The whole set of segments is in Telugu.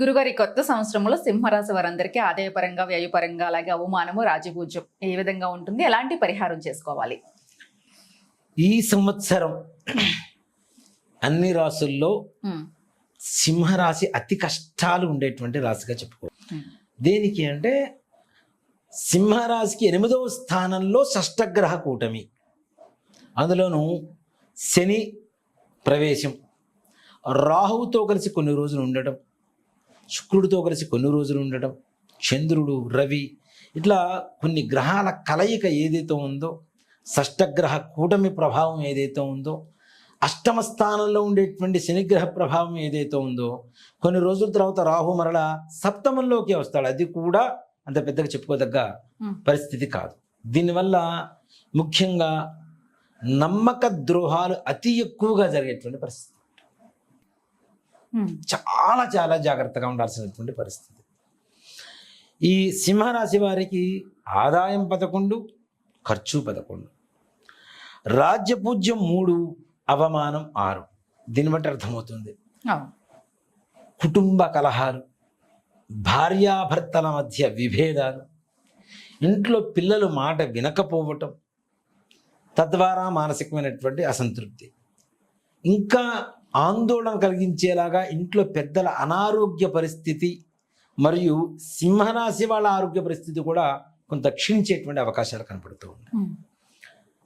గురుగారి కొత్త సంవత్సరంలో సింహరాశి వారందరికీ ఆదాయపరంగా వ్యయపరంగా అలాగే అవమానము రాజపూజ్యం ఏ విధంగా ఉంటుంది? ఎలాంటి పరిహారం చేసుకోవాలి? ఈ సంవత్సరం అన్ని రాసుల్లో సింహరాశి అతి కష్టాలు ఉండేటువంటి రాశిగా చెప్పుకో దేనికి అంటే సింహరాశికి ఎనిమిదవ స్థానంలో షష్టగ్రహ కూటమి. అందులోనూ శని ప్రవేశం రాహువుతో కలిసి కొన్ని రోజులు ఉండటం శుక్రుడితో కలిసి కొన్ని రోజులు ఉండటం చంద్రుడు రవి ఇట్లా కొన్ని గ్రహాల కలయిక ఏదైతే ఉందో షష్టగ్రహ కూటమి ప్రభావం ఏదైతే ఉందో అష్టమ స్థానంలో ఉండేటువంటి శనిగ్రహ ప్రభావం ఏదైతే ఉందో కొన్ని రోజుల తర్వాత రాహు మరల సప్తమంలోకి వస్తాడు. అది కూడా అంత పెద్దగా చెప్పుకోదగ్గ పరిస్థితి కాదు. దీనివల్ల ముఖ్యంగా నమ్మక ద్రోహాలు అతి ఎక్కువగా జరిగేటువంటి పరిస్థితి. చాలా చాలా జాగ్రత్తగా ఉండాల్సినటువంటి పరిస్థితి. ఈ సింహరాశి వారికి ఆదాయం పదకొండు ఖర్చు పదకొండు. రాజ్యపూజ్యం మూడు అవమానం ఆరు. దీన్ని బట్టి అర్థమవుతుంది. కుటుంబ కలహాలు భార్యాభర్తల మధ్య విభేదాలు ఇంట్లో పిల్లలు మాట వినకపోవటం తద్వారా మానసికమైనటువంటి అసంతృప్తి. ఇంకా ఆందోళన కలిగించేలాగా ఇంట్లో పెద్దల అనారోగ్య పరిస్థితి మరియు సింహరాశి వాళ్ళ ఆరోగ్య పరిస్థితి కూడా కొంత క్షీణించేటువంటి అవకాశాలు కనపడుతూ ఉన్నాయి.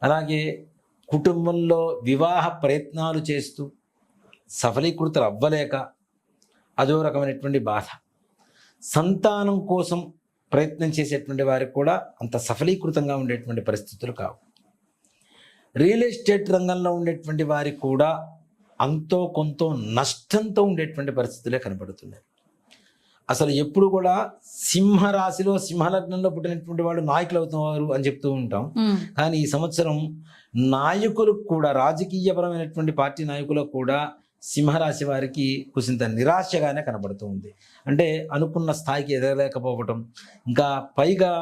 అలాగే కుటుంబంలో వివాహ ప్రయత్నాలు చేస్తూ సఫలీకృతలు అవ్వలేక అదో రకమైనటువంటి బాధ. సంతానం కోసం ప్రయత్నం చేసేటువంటి వారికి కూడా అంత సఫలీకృతంగా ఉండేటువంటి పరిస్థితులు కావు. రియల్ ఎస్టేట్ రంగంలో ఉండేటువంటి వారికి కూడా అంతో కొంత నష్టంతో ఉండేటువంటి పరిస్థితులే కనబడుతున్నాయి అసలు ఎప్పుడు కూడా సింహరాశిలో సింహలగ్నంలో పుట్టినటువంటి వాళ్ళు నాయకులు అవుతున్నారు అని చెప్తూ ఉంటాం. కానీ ఈ సంవత్సరం నాయకులకు కూడా రాజకీయపరమైనటువంటి పార్టీ నాయకులకు కూడా సింహరాశి వారికి కుసింత నిరాశగానే కనబడుతూ ఉంది. అంటే అనుకున్న స్థాయికి ఎదగలేకపోవటం ఇంకా పైగా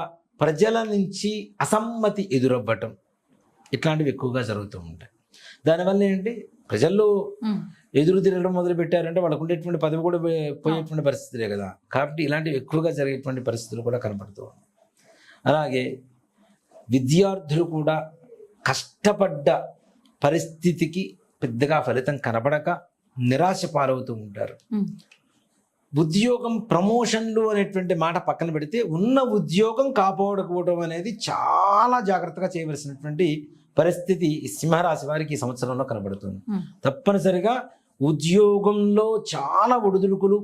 ప్రజల నుంచి అసమ్మతి ఎదురవ్వటం ఇట్లాంటివి ఎక్కువగా జరుగుతూ ఉంటాయి. దానివల్ల ఏంటి? ప్రజల్లో ఎదురు తిరగడం మొదలు పెట్టారంటే వాళ్ళకు ఉండేటువంటి పదవి కూడా పోయే- పోయేటువంటి పరిస్థితులే కదా. కాబట్టి ఇలాంటివి ఎక్కువగా జరిగేటువంటి పరిస్థితులు కూడా కనపడుతూ అలాగే విద్యార్థులు కూడా కష్టపడ్డ పరిస్థితికి పెద్దగా ఫలితం కనపడక నిరాశ పాలవుతూ ఉంటారు. ఉద్యోగం ప్రమోషన్లు అనేటువంటి మాట పక్కన పెడితే ఉన్న ఉద్యోగం కాపాడుకోవడం అనేది చాలా జాగ్రత్తగా చేయవలసినటువంటి పరిస్థితి సింహరాశి వారికి ఈ సంవత్సరంలో కనబడుతుంది. ఉమ్, తప్పనిసరిగా ఉద్యోగంలో చాలా ఒడిదుడుకులు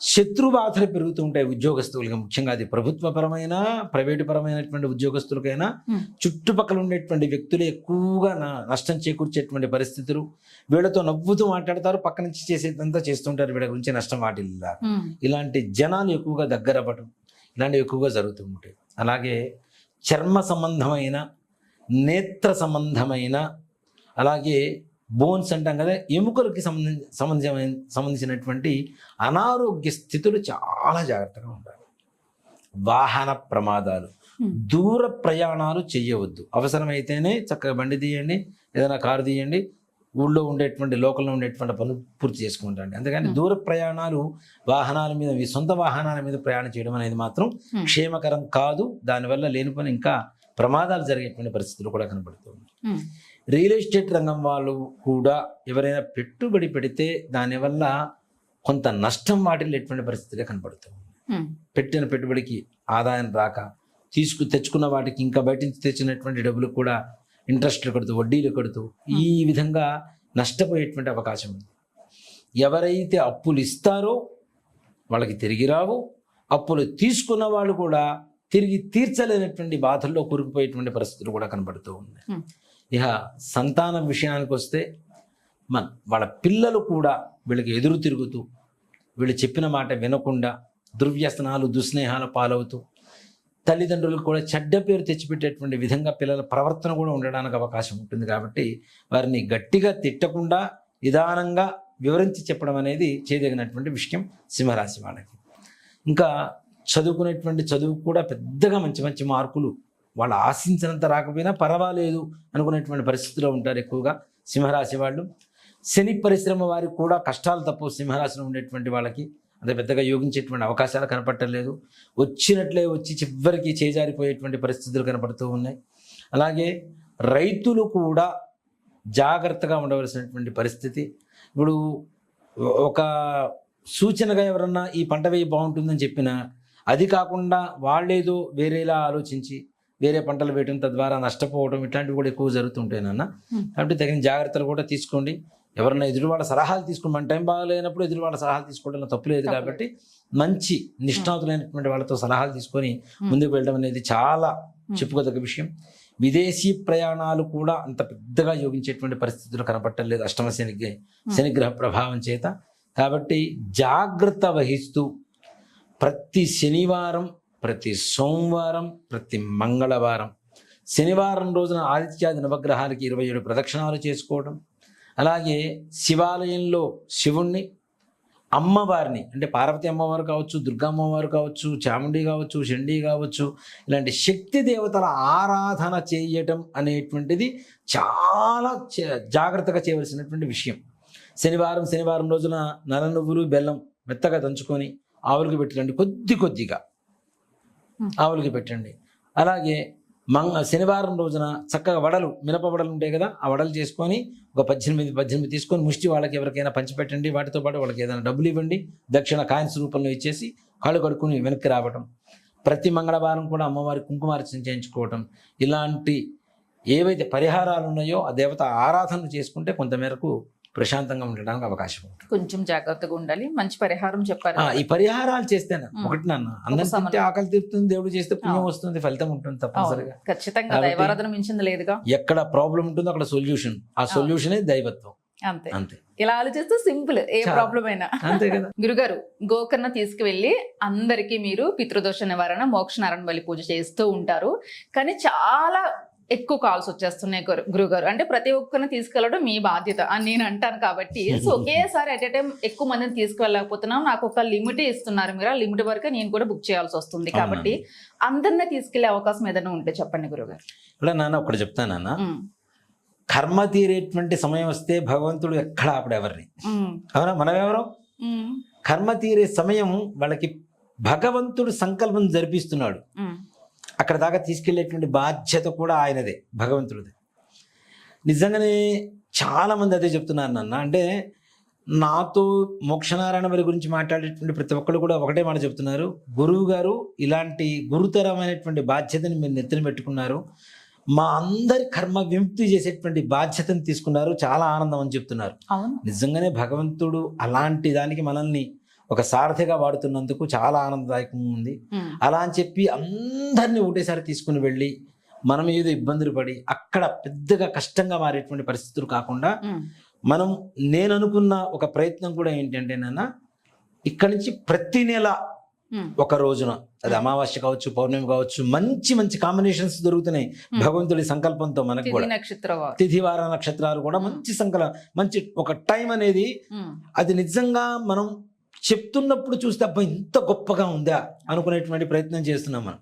శత్రు బాధలు పెరుగుతూ ఉంటాయి ఉద్యోగస్తులకి ముఖ్యంగా అది ప్రభుత్వపరమైన ప్రైవేటు పరమైనటువంటి ఉద్యోగస్తులకైనా ఉమ్, చుట్టుపక్కల ఉండేటువంటి వ్యక్తులు ఎక్కువగా న- నష్టం చేకూర్చేటువంటి పరిస్థితులు. వీళ్ళతో నవ్వుతూ మాట్లాడతారు పక్క నుంచి చేసేదంతా చేస్తుంటారు వీళ్ళ గురించి నష్టం వాటిల్లా. ఉమ్, ఇలాంటి జనాలు ఎక్కువగా దగ్గర అవ్వటం ఇలాంటివి ఎక్కువగా జరుగుతూ ఉంటాయి. అలాగే చర్మ సంబంధమైన నేత్ర సంబంధమైన అలాగే బోన్స్ అంటాం కదా ఎముకలకి సంబంధించి సంబంధించిన సంబంధించినటువంటి అనారోగ్య స్థితులు చాలా జాగ్రత్తగా ఉండాలి. వాహన ప్రమాదాలు. దూర ప్రయాణాలు చేయవద్దు అవసరమైతేనే చక్కగా బండి తీయండి ఏదైనా కారు తీయండి ఊళ్ళో ఉండేటువంటి లోకల్లో ఉండేటువంటి పనులు పూర్తి చేసుకుంటాండి. అందుకని దూర ప్రయాణాలు వాహనాల మీద సొంత వాహనాల మీద ప్రయాణం చేయడం అనేది మాత్రం. క్షేమకరం కాదు. దానివల్ల లేని పని ఇంకా ప్రమాదాలు జరిగేటువంటి పరిస్థితులు కూడా కనబడుతుంది ఉమ్, రియల్ ఎస్టేట్ రంగం వాళ్ళు కూడా ఎవరైనా పెట్టుబడి పెడితే దానివల్ల కొంత నష్టం వాటిల్లేటువంటి పరిస్థితులే కనబడుతుంది ఉమ్, పెట్టిన పెట్టుబడికి ఆదాయం రాక తీసుకు తెచ్చుకున్న వాటికి ఇంకా బయట నుంచి తెచ్చినటువంటి డబ్బులు కూడా ఇంట్రెస్ట్లు కడుతూ వడ్డీలు కడుతూ ఈ విధంగా నష్టపోయేటువంటి అవకాశం ఉంది. ఎవరైతే అప్పులు ఇస్తారో వాళ్ళకి తిరిగి రావు. అప్పులు తీసుకున్న వాళ్ళు కూడా తిరిగి తీర్చలేనటువంటి బాధల్లో కూరుకుపోయేటువంటి పరిస్థితులు కూడా కనబడుతూ ఉన్నాయి. ఇక సంతానం విషయానికి వస్తే మన వాళ్ళ పిల్లలు కూడా వీళ్ళకి ఎదురు తిరుగుతూ వీళ్ళు చెప్పిన మాట వినకుండా దుర్వ్యసనాలు దుస్నేహాల పాలవుతూ తల్లిదండ్రులకు కూడా చెడ్డ పేరు తెచ్చిపెట్టేటువంటి విధంగా పిల్లల ప్రవర్తన కూడా ఉండడానికి అవకాశం ఉంటుంది కాబట్టి వారిని గట్టిగా తిట్టకుండా నిదానంగా వివరించి చెప్పడం అనేది చేయదగినటువంటి విషయం సింహరాశి వాళ్ళకి. ఇంకా చదువుకునేటువంటి చదువు కూడా పెద్దగా మంచి మంచి మార్కులు వాళ్ళు ఆశించినంత రాకపోయినా పర్వాలేదు అనుకునేటువంటి పరిస్థితిలో ఉంటారు ఎక్కువగా సింహరాశి వాళ్ళు. శని పరిశ్రమ వారికి కూడా కష్టాలు తప్పు సింహరాశిలో ఉండేటువంటి వాళ్ళకి అంత పెద్దగా యోగించేటువంటి అవకాశాలు కనపడలేదు వచ్చినట్లే వచ్చి చివరికి చేజారిపోయేటువంటి పరిస్థితులు కనపడుతూ ఉన్నాయి. అలాగే రైతులు కూడా జాగ్రత్తగా ఉండవలసినటువంటి పరిస్థితి. ఇప్పుడు ఒక సూచనగా ఎవరన్నా ఈ పంట వేయి బాగుంటుందని చెప్పినా అది కాకుండా వాళ్ళేదో వేరేలా ఆలోచించి వేరే పంటలు వేయడం తద్వారా నష్టపోవడం ఇట్లాంటివి కూడా ఎక్కువ జరుగుతుంటాయి నాన్న. కాబట్టి తగిన జాగ్రత్తలు కూడా తీసుకోండి. ఎవరన్నా ఎదురు వాళ్ళ సలహాలు తీసుకోండి. మన టైం బాగాలేనప్పుడు ఎదురు వాళ్ళ సలహాలు తీసుకోవడంలో తప్పు లేదు తప్పు కాబట్టి మంచి నిష్ణాతులైనటువంటి వాళ్ళతో సలహాలు తీసుకొని ముందుకు వెళ్ళడం అనేది చాలా చెప్పుకోదగ్గ విషయం. విదేశీ ప్రయాణాలు కూడా అంత పెద్దగా యోగించేటువంటి పరిస్థితులు కనపట్టలేదు అష్టమ శని శనిగ్రహ ప్రభావం చేత. కాబట్టి జాగ్రత్త వహిస్తూ ప్రతి శనివారం ప్రతి సోమవారం ప్రతి మంగళవారం. శనివారం రోజున ఆదిత్యాది నవగ్రహాలకి ఇరవై ఏడు ప్రదక్షిణాలు చేసుకోవడం అలాగే శివాలయంలో శివుణ్ణి అమ్మవారిని అంటే పార్వతి అమ్మవారు కావచ్చు దుర్గా అమ్మవారు కావచ్చు చాముండి కావచ్చు షండి కావచ్చు ఇలాంటి శక్తి దేవతల ఆరాధన చేయటం అనేటువంటిది చాలా జాగ్రత్తగా చేయవలసినటువంటి విషయం. శనివారం శనివారం రోజున నల నువ్వులు బెల్లం మెత్తగా దంచుకొని ఆవులకి పెట్టండి కొద్ది కొద్దిగా. ఆవులకి పెట్టండి. అలాగే మంగ శనివారం రోజున చక్కగా వడలు మినప వడలు ఉంటాయి కదా ఆ వడలు చేసుకొని ఒక పద్దెనిమిది పద్దెనిమిది తీసుకొని ముష్టి వాళ్ళకి ఎవరికైనా పంచిపెట్టండి. వాటితో పాటు వాళ్ళకి ఏదైనా డబ్బులు ఇవ్వండి. దక్షిణ కాయిన్స్ రూపంలో ఇచ్చేసి కాళ్ళు కడుక్కుని వెనక్కి రావటం. ప్రతి మంగళవారం కూడా అమ్మవారి కుంకుమార్చన చేయించుకోవటం. ఇలాంటి ఏవైతే పరిహారాలు ఉన్నాయో ఆ దేవత ఆరాధన చేసుకుంటే కొంతమేరకు ప్రశాంతంగా ఉండడానికి అవకాశం ఉంది కొంచెం జాగ్రత్తగా ఉండాలి. మంచి పరిహారం చెప్పారు ఈ పరిహారాలు చేస్తేనే. ఒకటి నాన్న. తింటే ఆకలి తీరుతుంది దేవుడు చేస్తే పుణ్యం. వస్తుంది ఫలితం ఉంటుంది తప్పనిసరిగా. ఖచ్చితంగా దైవారాధన మించింది లేదుగా? ఎక్కడ ప్రాబ్లం ఉంటుందో అక్కడ సొల్యూషన్. ఆ సొల్యూషనే దైవత్వం. అంతే. అంతే. ఇలా ఆలోచిస్తే సింపుల్ ఏ. ప్రాబ్లం అయినా. అంతే కదా. గురుగారు గోకర్ణ తీసుకువెళ్ళి అందరికీ మీరు పితృదోష నివారణ మోక్షనారాయణ బలి పూజ చేస్తూ ఉంటారు. కానీ చాలా ఎక్కువ కాల్స్ వచ్చేస్తున్నాయి గురు- గురుగారు. అంటే ప్రతి ఒక్కరిని తీసుకెళ్ళడం మీ బాధ్యత అని నేను అంటాను కాబట్టి. సో ఒకేసారి అట్ ఎ టైం ఎక్కువ మందిని తీసుకెళ్ళకపోతున్నాం నాకు ఒక లిమిట్ ఇస్తున్నారు మీరు. ఆ లిమిట్ వరకు నేను కూడా బుక్ చేయాల్సి వస్తుంది కాబట్టి అందరినీ తీసుకెళ్ళే అవకాశం ఏదైనా ఉంటే చెప్పండి గురుగారు. ఇక్కడ నాన్న ఒకటి చెప్తానన్న ఉమ్, కర్మ తీరేటువంటి సమయం వస్తే భగవంతుడు ఎక్కడ ఆపడు ఎవరిని? ఉమ్, అవునా? మనం ఎవరు ఉమ్, కర్మ తీరే సమయం వాళ్ళకి భగవంతుడు సంకల్పం జరిపిస్తున్నాడు. అక్కడ దాకా తీసుకెళ్ళేటువంటి బాధ్యత కూడా ఆయనదే భగవంతుడిది. నిజంగానే చాలా మంది అదే చెప్తున్నారు నాన్న. అంటే నాతో మోక్షనారాయణ వారి గురించి మాట్లాడేటువంటి ప్రతి ఒక్కరు కూడా ఒకటే మాట చెప్తున్నారు. గురువు గారు ఇలాంటి గురుతరమైనటువంటి బాధ్యతని మీరు నెత్తిన పెట్టుకున్నారు. మా అందరి కర్మ విముక్తి చేసేటువంటి బాధ్యతను తీసుకున్నారు. చాలా ఆనందం అని చెప్తున్నారు. నిజంగానే భగవంతుడు అలాంటి దానికి మనల్ని ఒక సారథిగా వాడుతున్నందుకు చాలా ఆనందదాయకంగా ఉంది. అలా అని చెప్పి అందరినీ ఒకటేసారి తీసుకుని వెళ్ళి మనం ఏదో ఇబ్బందులు పడి అక్కడ పెద్దగా కష్టంగా మారేటువంటి పరిస్థితులు కాకుండా మనం నేను అనుకున్న ఒక ప్రయత్నం కూడా ఏంటంటే నాన్న ఇక్కడి నుంచి ప్రతి నెల ఒక రోజున అది అమావాస్య కావచ్చు పౌర్ణమి కావచ్చు మంచి మంచి కాంబినేషన్స్ దొరుకుతున్నాయి భగవంతుడి సంకల్పంతో మనకు కూడా. నక్షత్ర వారు. తిథి వార నక్షత్రాలు కూడా మంచి సంకల మంచి ఒక టైం అనేది అది నిజంగా మనం చెప్తున్నప్పుడు చూస్తే అబ్బా ఇంత గొప్పగా ఉందా అనుకునేటువంటి ప్రయత్నం చేస్తున్నాం మనం.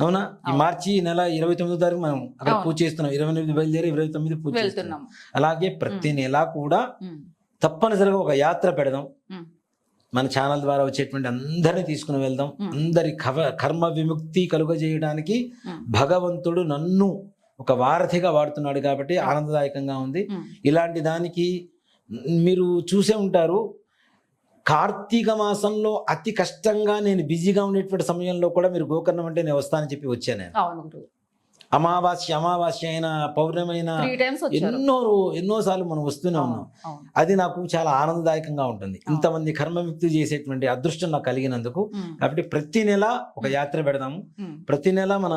అవును. ఈ మార్చి నెల ఇరవై తొమ్మిదో తారీఖు మనం అక్కడ. పూజ చేస్తున్నాం. ఇరవై ఎనిమిది బయలుదేరి ఇరవై తొమ్మిది పూజ చేస్తున్నాం. అలాగే ప్రతి నెల కూడా తప్పనిసరిగా ఒక యాత్ర పెడదాం. మన ఛానల్ ద్వారా వచ్చేటువంటి అందరినీ తీసుకుని వెళ్దాం. అందరి కవ కర్మ విముక్తి కలుగజేయడానికి భగవంతుడు నన్ను ఒక వారధిగా వాడుతున్నాడు కాబట్టి ఆనందదాయకంగా ఉంది. ఇలాంటి దానికి మీరు చూసే ఉంటారు. కార్తీక మాసంలో అతి కష్టంగా నేను బిజీగా ఉండేటువంటి సమయంలో కూడా మీరు గోకర్ణం అంటే నేను వస్తానని చెప్పి వచ్చాను నేను. అవును గురువు అమావాస్య అమావాస్య అయిన పౌర్ణమి అయిన త్రీ టైమ్స్ వచ్చారు. ఎన్నో ఎన్నో సార్లు మనం వస్తూనే ఉన్నాం. అది నాకు చాలా ఆనందదాయకంగా ఉంటుంది. ఇంతమంది కర్మముక్తి చేసేటువంటి అదృష్టం నాకు కలిగినందుకు. కాబట్టి ప్రతి నెల ఒక యాత్ర పెడదాము. ప్రతి నెల మన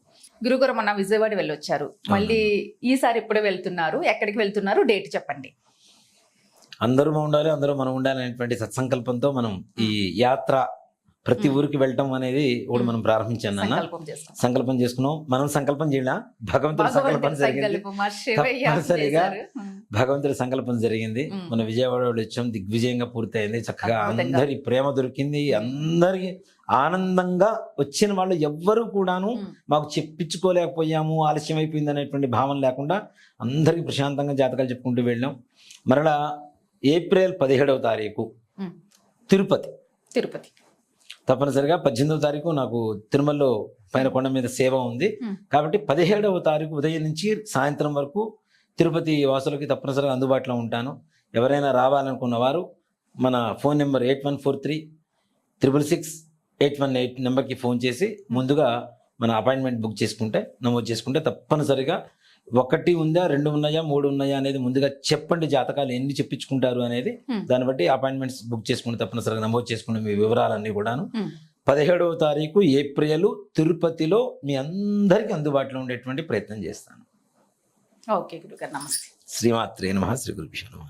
గురుగారు మొన్న విజయవాడ వెళ్ళొచ్చారు. మళ్ళీ ఈసారి ఎప్పుడు వెళ్తున్నారు ఎక్కడికి వెళ్తున్నారు డేట్ చెప్పండి. అందరూ ఉండాలి అందరూ మనం ఉండాలి అనేటువంటి సత్సంకల్పంతో మనం ఈ యాత్ర ప్రతి ఊరికి వెళ్ళటం అనేది ఒకటి మనం ప్రారంభించాను నాన్న. సంకల్పం చేసుకున్నాం. మనం సంకల్పం చేయాల? భగవంతుడి సంకల్పం జరిగింది. భగవంతుడి సంకల్పం జరిగింది. మన విజయవాడ వచ్చాం దిగ్విజయంగా పూర్తయింది. చక్కగా. అందరి ప్రేమ దొరికింది. అందరికి ఆనందంగా వచ్చిన వాళ్ళు ఎవ్వరూ కూడాను మాకు చెప్పించుకోలేకపోయాము ఆలస్యం అయిపోయింది అనేటువంటి భావన లేకుండా అందరికీ ప్రశాంతంగా జాతకాలు చెప్పుకుంటూ వెళ్ళాం. మరలా ఏప్రిల్ పదిహేడవ తారీఖు. తిరుపతి. తిరుపతి. తప్పనిసరిగా పద్దెనిమిదవ తారీఖు నాకు తిరుమలలో పైన కొండ మీద సేవ ఉంది. కాబట్టి పదిహేడవ తారీఖు ఉదయం నుంచి సాయంత్రం వరకు తిరుపతి వాసులకి తప్పనిసరిగా అందుబాటులో ఉంటాను. ఎవరైనా రావాలనుకున్న వారు మన phone number eight one four three triple six eight one eight నెంబర్కి ఫోన్ చేసి ముందుగా మన అపాయింట్మెంట్ బుక్ చేసుకుంటే నమోదు చేసుకుంటే తప్పనిసరిగా ఒకటి ఉందా రెండు ఉన్నాయా మూడు ఉన్నాయా అనేది ముందుగా చెప్పండి జాతకాలు ఎన్ని చెప్పించుకుంటారు అనేది. దాన్ని బట్టి అపాయింట్మెంట్స్ బుక్ చేసుకుంటే తప్పనిసరిగా నమోదు చేసుకునే మీ వివరాలన్నీ కూడాను. పదిహేడవ తారీఖు ఏప్రిల్ తిరుపతిలో మీ అందరికీ అందుబాటులో ఉండేటువంటి ప్రయత్నం చేస్తాను. ఓకే గురుగారు నమస్తే. శ్రీమాత్రే నమ శ్రీ గురుభ్యో నమః.